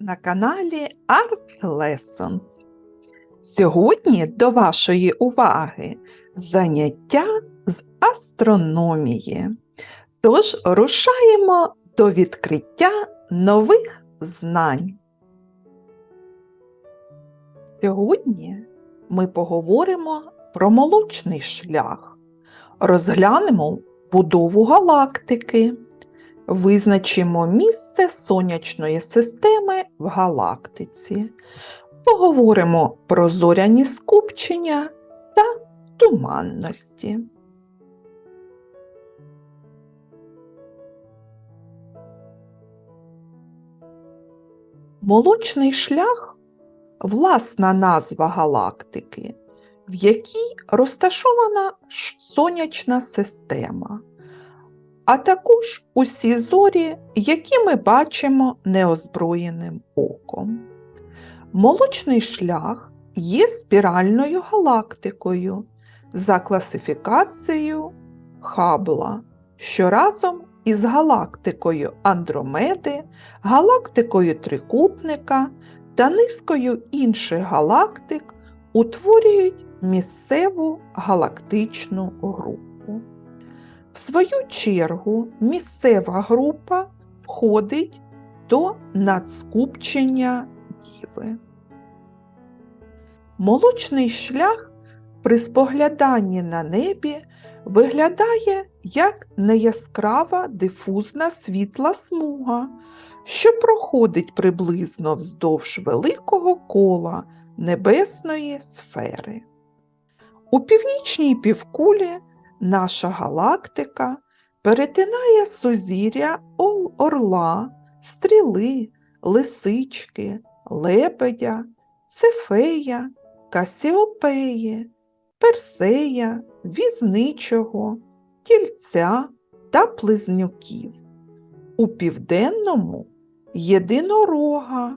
на каналі Art Lessons. Сьогодні до вашої уваги заняття з астрономії. Тож рушаємо до відкриття нових знань. Сьогодні ми поговоримо про молочний шлях, розглянемо будову галактики, визначимо місце сонячної системи в галактиці, поговоримо про зоряні скупчення та туманності. Молочний шлях власна назва галактики, в якій розташована сонячна система, а також усі зорі, які ми бачимо неозброєним оком. Молочний шлях є спіральною галактикою за класифікацією Хаббла, що разом із галактикою Андромеди, галактикою Трикутника та низкою інших галактик утворюють місцеву галактичну групу. В свою чергу, місцева група входить до надскупчення Діви. Молочний шлях при спогляданні на небі виглядає як неяскрава дифузна світла смуга, що проходить приблизно вздовж великого кола небесної сфери. У північній півкулі наша галактика перетинає сузір'я орла, стріли, лисички, лебедя, цефея, касіопеї, персея, візничого, тільця та плизнюків. У південному єдинорога,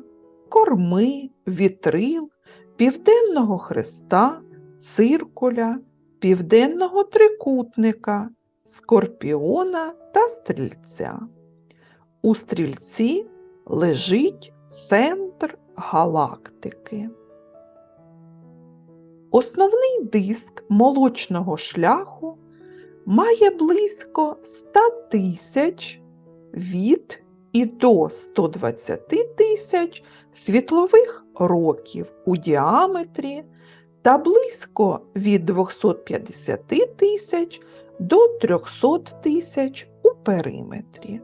корми, вітрил, південного хреста, циркуля, південного трикутника, скорпіона та стрільця. У стрільці лежить центр галактики. Основний диск молочного шляху має близько 100 тисяч від і до 120 тисяч світлових років у діаметрі та близько від 250 тисяч до 300 тисяч у периметрі.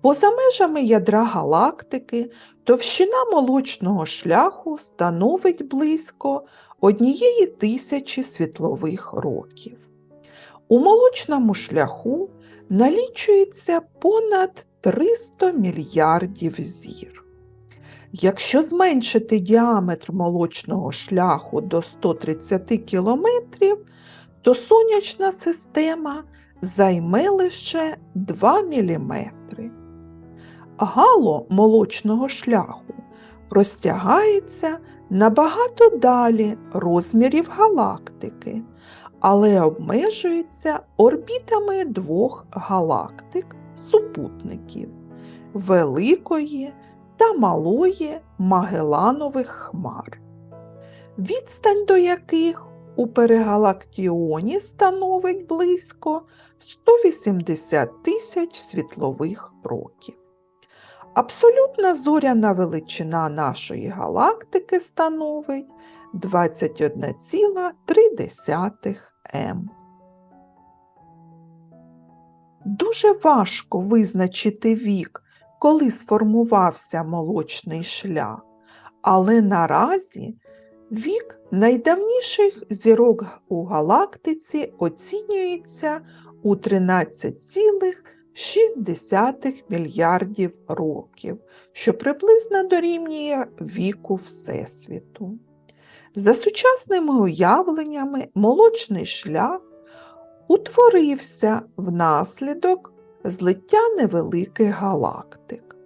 Поза межами ядра галактики товщина молочного шляху становить близько однієї тисячі світлових років. У молочному шляху налічується понад 300 мільярдів зір. Якщо зменшити діаметр молочного шляху до 130 кілометрів, то сонячна система займе лише 2 мм. Гало молочного шляху розтягається набагато далі розмірів галактики, але обмежується орбітами двох галактик супутників Великої та Малої Магеланових хмар, відстань до яких у перегалактіоні становить близько 180 тисяч світлових років. Абсолютна зоряна величина нашої галактики становить 21,3 М. Дуже важко визначити вік, коли сформувався молочний шлях, але наразі вік найдавніших зірок у галактиці оцінюється у 13,6 мільярдів років, що приблизно дорівнює віку Всесвіту. За сучасними уявленнями, молочний шлях утворився внаслідок злиття невеликих галактик.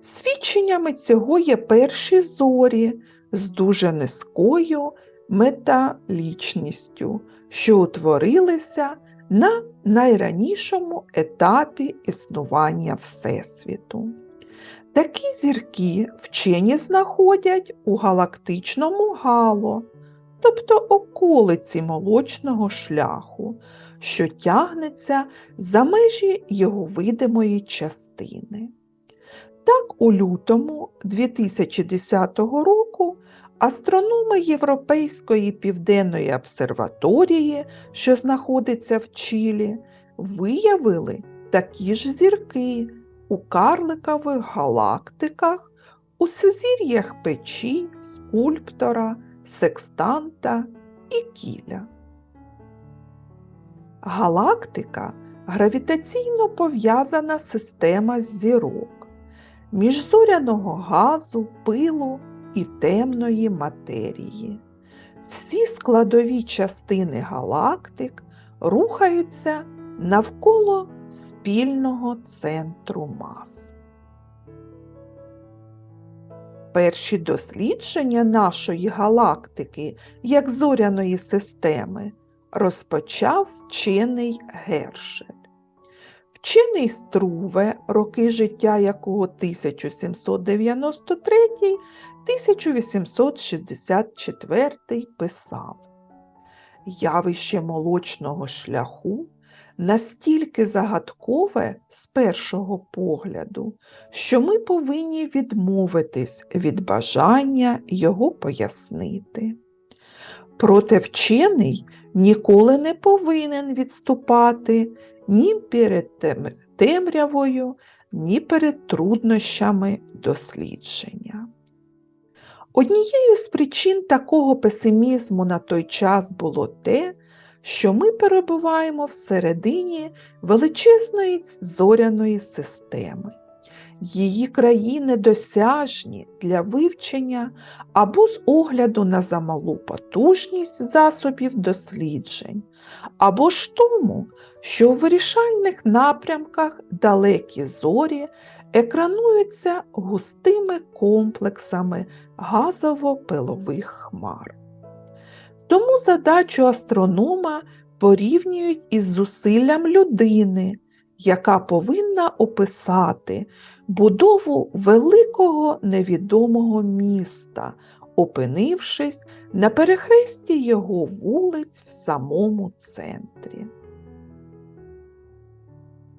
Свідченнями цього є перші зорі з дуже низькою металічністю, що утворилися на найранішому етапі існування Всесвіту. Такі зірки вчені знаходять у галактичному гало, тобто околиці молочного шляху, що тягнеться за межі його видимої частини. Так, у лютому 2010 року астрономи Європейської південної обсерваторії, що знаходиться в Чилі, виявили такі ж зірки у карликових галактиках, у сузір'ях печі, скульптора, секстанта і кіля. Галактика гравітаційно пов'язана система зірок, міжзоряного газу, пилу і темної матерії. Всі складові частини галактик рухаються навколо спільного центру мас. Перші дослідження нашої галактики як зоряної системи розпочав вчений Гершель. Вчений Струве, роки життя якого 1793-1864 писав Явище молочного шляху настільки загадкове з першого погляду, що ми повинні відмовитись від бажання його пояснити. Проте вчений ніколи не повинен відступати ні перед темрявою, ні перед труднощами дослідження. Однією з причин такого песимізму на той час було те, що ми перебуваємо всередині величезної зоряної системи. Її краї недосяжні для вивчення або з огляду на замалу потужність засобів досліджень, або ж тому, що у вирішальних напрямках далекі зорі екрануються густими комплексами газово-пилових хмар. Тому задачу астронома порівнюють із зусиллям людини, яка повинна описати будову великого невідомого міста, опинившись на перехресті його вулиць в самому центрі.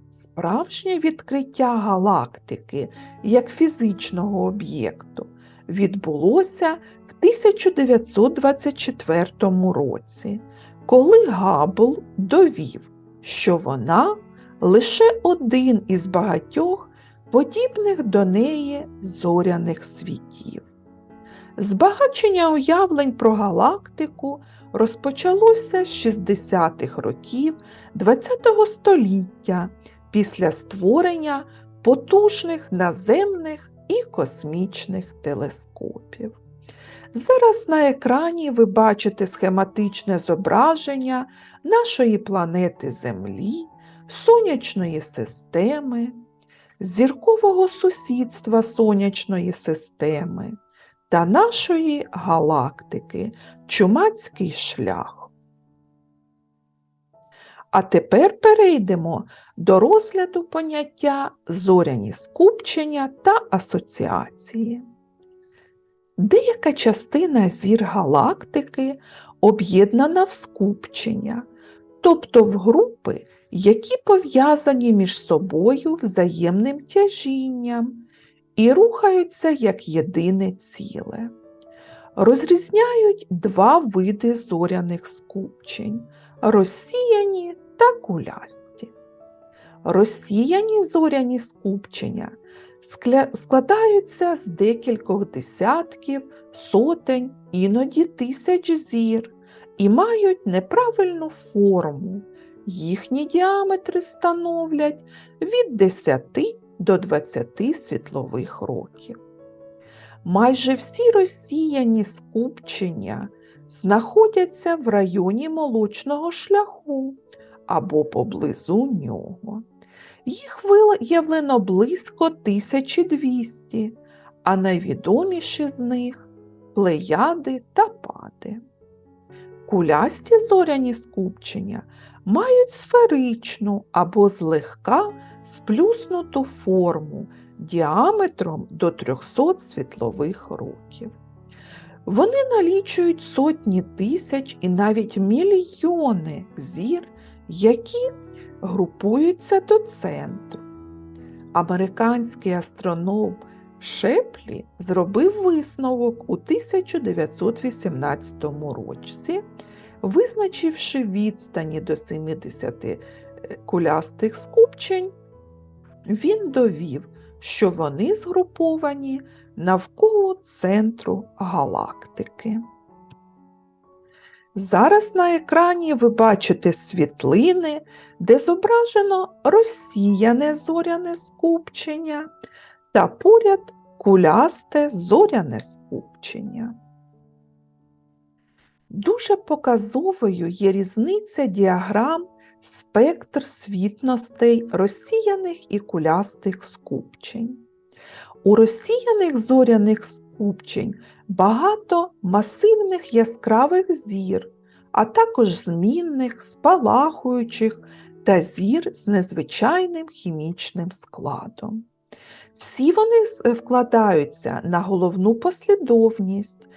Справжнє відкриття галактики як фізичного об'єкту відбулося в 1924 році, коли Габл довів, що вона лише один із багатьох подібних до неї зоряних світів. Збагачення уявлень про галактику розпочалося з 60-х років ХХ століття після створення потужних наземних і космічних телескопів. Зараз на екрані ви бачите схематичне зображення нашої планети Землі, сонячної системи, зіркового сусідства сонячної системи та нашої галактики Чумацький шлях. А тепер перейдемо до розгляду поняття зоряні скупчення та асоціації. Деяка частина зір галактики об'єднана в скупчення, тобто в групи, які пов'язані між собою взаємним тяжінням і рухаються як єдине ціле. Розрізняють два види зоряних скупчень розсіяні та кулясті. Розсіяні зоряні скупчення складаються з декількох десятків, сотень, іноді тисяч зір і мають неправильну форму. Їхні діаметри становлять від 10 до 20 світлових років. Майже всі розсіяні скупчення знаходяться в районі молочного шляху або поблизу нього. Їх виявлено близько 1200, а найвідоміші з них плеяди та пади. Кулясті зоряні скупчення мають сферичну або злегка сплюснуту форму діаметром до 300 світлових років. Вони налічують сотні тисяч і навіть мільйони зір, які групуються до центру. Американський астроном Шеплі зробив висновок у 1918 році, визначивши відстані до 70 кулястих скупчень, він довів, що вони згруповані навколо центру галактики. Зараз на екрані ви бачите світлини, де зображено розсіяне зоряне скупчення та поряд кулясте зоряне скупчення. Дуже показовою є різниця діаграм спектр світностей розсіяних і кулястих скупчень. У розсіяних зоряних скупчень багато масивних яскравих зір, а також змінних, спалахуючих та зір з незвичайним хімічним складом. Всі вони вкладаються на головну послідовність,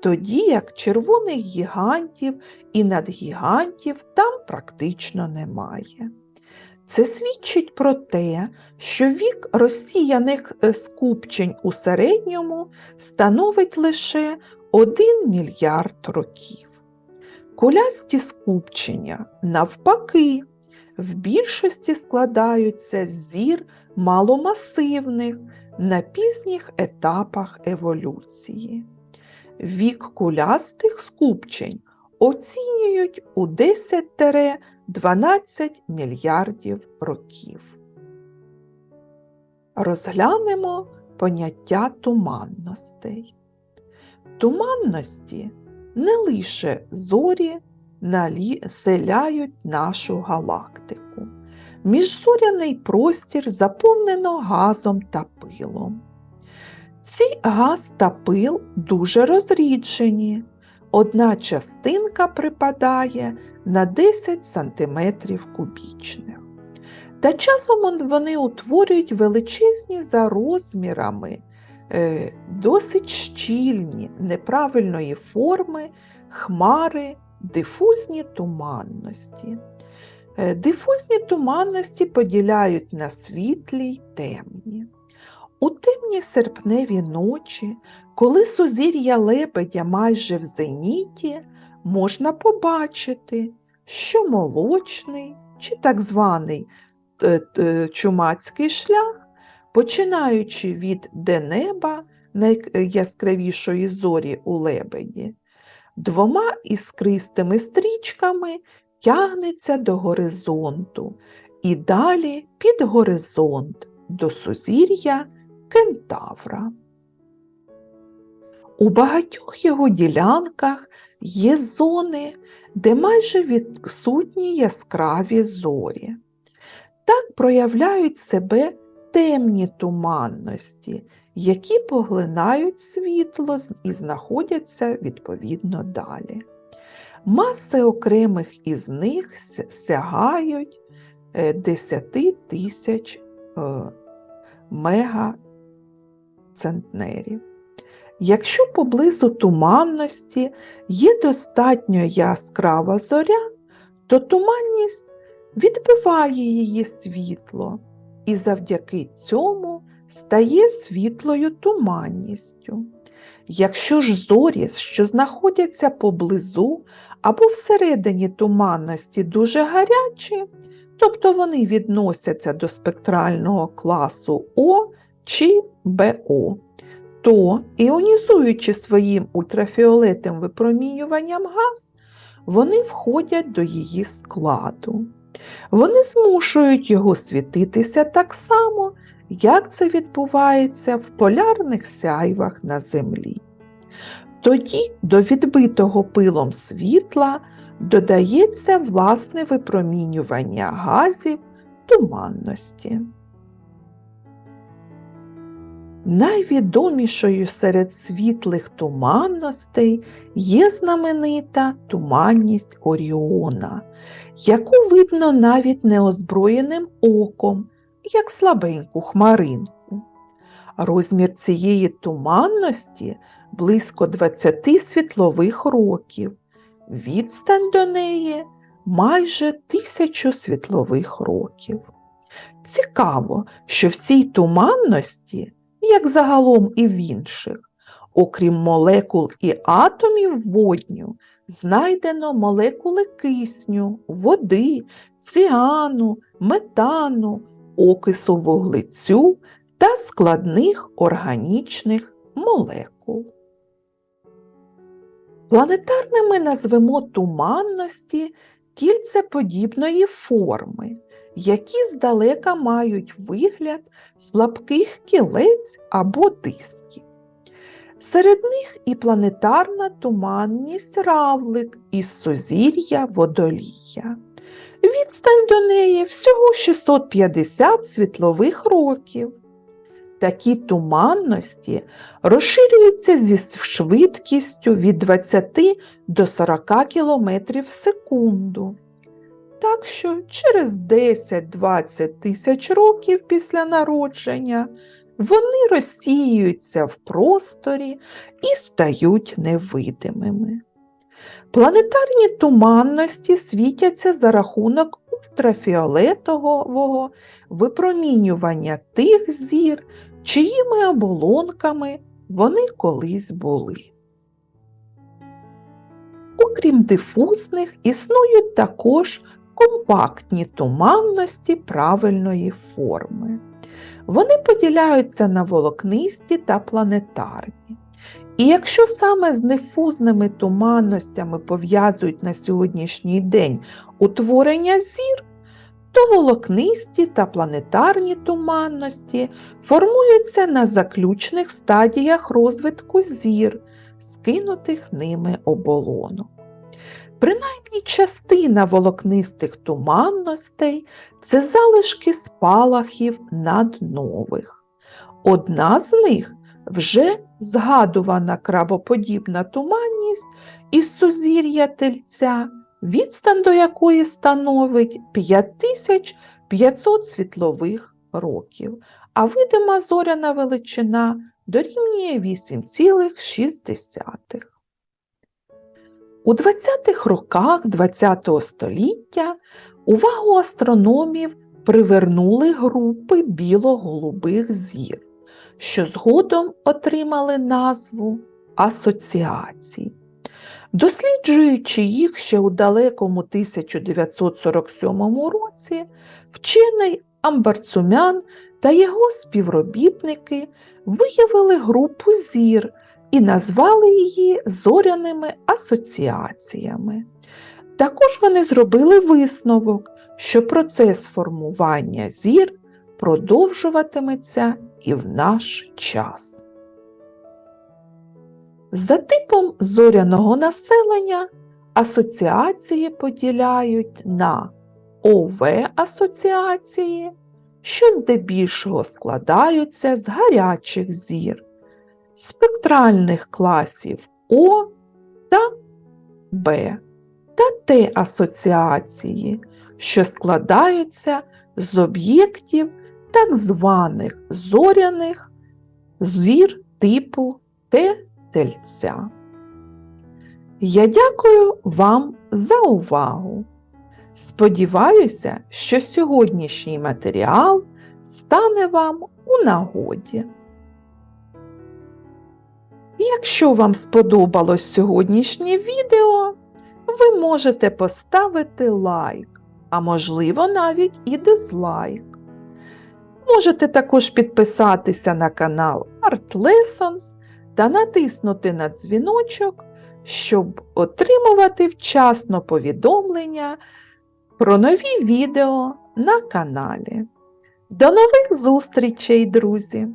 тоді як червоних гігантів і надгігантів там практично немає. Це свідчить про те, що вік розсіяних скупчень у середньому становить лише 1 мільярд років. Кулясті скупчення, навпаки, в більшості складаються з зір маломасивних на пізніх етапах еволюції. Вік кулястих скупчень оцінюють у 10-12 мільярдів років. Розглянемо поняття туманностей. Туманності не лише зорі населяють нашу галактику. Міжзоряний простір заповнено газом та пилом. Ці газ та пил дуже розріджені. Одна частинка припадає на 10 см кубічних. Та часом вони утворюють величезні за розмірами, е, досить щільні, неправильної форми, хмари, дифузні туманності. Е, Дифузні туманності поділяють на світлі й темні. У темні серпневі ночі, коли сузір'я лебедя майже в зеніті, можна побачити, що молочний чи так званий е, чумацький шлях, починаючи від денеба найяскравішої зорі у лебеді, двома іскристими стрічками тягнеться до горизонту і далі під горизонт до сузір'я кентавра. У багатьох його ділянках є зони, де майже відсутні яскраві зорі. Так проявляють себе темні туманності, які поглинають світло і знаходяться відповідно далі. Маси окремих із них сягають 10 тисяч мегацентнерів. Якщо поблизу туманності є достатньо яскрава зоря, то туманність відбиває її світло і завдяки цьому стає світлою туманністю. Якщо ж зорі, що знаходяться поблизу або всередині туманності дуже гарячі, тобто вони відносяться до спектрального класу О чи БО, то, іонізуючи своїм ультрафіолетовим випромінюванням газ, вони входять до її складу. Вони змушують його світитися так само, як це відбувається в полярних сяйвах на Землі. Тоді до відбитого пилом світла додається власне випромінювання газів туманності. Найвідомішою серед світлих туманностей є знаменита туманність Оріона, яку видно навіть неозброєним оком, як слабеньку хмаринку. Розмір цієї туманності близько 20 світлових років. Відстань до неї майже тисячу світлових років. Цікаво, що в цій туманності, як загалом і в інших, окрім молекул і атомів водню, знайдено молекули кисню, води, ціану, метану, окису вуглецю та складних органічних молекул. Планетарними назвемо туманності кільцеподібної форми, які здалека мають вигляд слабких кілець або дисків. Серед них і планетарна туманність равлик із сузір'я водолія. Відстань до неї всього 650 світлових років. Такі туманності розширюються зі швидкістю від 20 до 40 км в секунду. Так що через 10-20 тисяч років після народження вони розсіюються в просторі і стають невидимими. Планетарні туманності світяться за рахунок ультрафіолетового випромінювання тих зір, чиїми оболонками вони колись були. Окрім дифузних, існують також компактні туманності правильної форми. Вони поділяються на волокнисті та планетарні. І якщо саме з дифузними туманностями пов'язують на сьогоднішній день утворення зір, то волокнисті та планетарні туманності формуються на заключних стадіях розвитку зір, скинутих ними оболонок. Принаймні частина волокнистих туманностей це залишки спалахів наднових. Одна з них вже згадувана крабоподібна туманність із сузір'я тельця, відстань до якої становить 5500 світлових років, а видима зоряна величина дорівнює 8,6. У 20-х роках ХХ століття увагу астрономів привернули групи біло-голубих зір, що згодом отримали назву асоціацій. Досліджуючи їх ще у далекому 1947 році, вчений Амбарцумян та його співробітники виявили групу зір і назвали її зоряними асоціаціями. Також вони зробили висновок, що процес формування зір продовжуватиметься і в наш час. За типом зоряного населення асоціації поділяють на ОВ-асоціації, що здебільшого складаються з гарячих зір, спектральних класів О та Б та Т-асоціації, що складаються з об'єктів так званих зоряних зір типу Т-тельця. Я дякую вам за увагу. Сподіваюся, що сьогоднішній матеріал стане вам у нагоді. Якщо вам сподобалось сьогоднішнє відео, ви можете поставити лайк, а можливо навіть і дизлайк. Можете також підписатися на канал Art Lessons та натиснути на дзвіночок, щоб отримувати вчасно повідомлення про нові відео на каналі. До нових зустрічей, друзі!